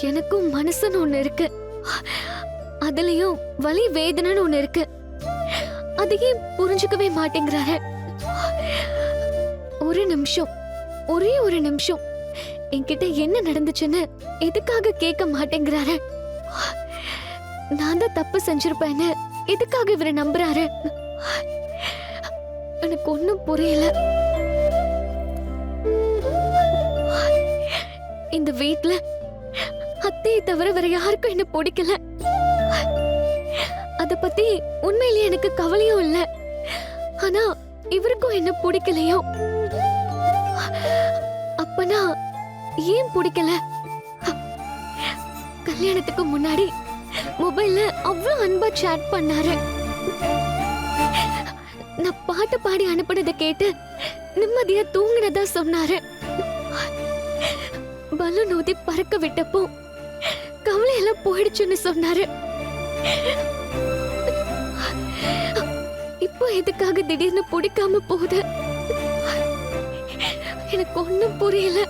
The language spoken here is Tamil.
எனக்கும் மனசுன்னு ஒண்ணு இருக்கு. அதுலயும் வலி வேதனைன்னு ஒண்ணு இருக்கு. அதையே புரிஞ்சுக்கவே மாட்டேங்கிறாரு? ஒரு நிமிஷம் ஒரே ஒரு நிமிஷம். என்கிட்ட என்ன நடந்துச்சுன்னு எதுக்காக கேட்க மாட்டேங்கிறாரு? நான் தான் தப்பு செஞ்சிருப்பேன்னு எதுக்காக இவரை நம்புறாரு? எனக்கு ஒண்ணும் புரியல. இந்த வீட்டில் அத்தையை தவிர வேற யாருக்கும் என்ன பிடிக்கல. அத பத்தி உண்மையிலேயே எனக்கு கவலையும் இல்ல. ஆனா இவருக்கும் என்ன பிடிக்கலையோ? அப்பனா ஏன் பிடிக்கல? கல்யாணத்துக்கு முன்னாடி மொபைல்ல அவ்வளவு அன்பா சேட் பண்ணாரு. நான் பாட்டு பாடி அனுப்புனதை கேட்டு நிம்மதியா தூங்கினதா சொன்னாரு. பலூன் ஊதி பறக்க விட்டப்போ கவலை எல்லாம் போயிடுச்சுன்னு சொன்னாரு. இப்போ எதுக்காக திடீர்னு பிடிக்காம போகுது? எனக்கு ஒன்னும் புரியல.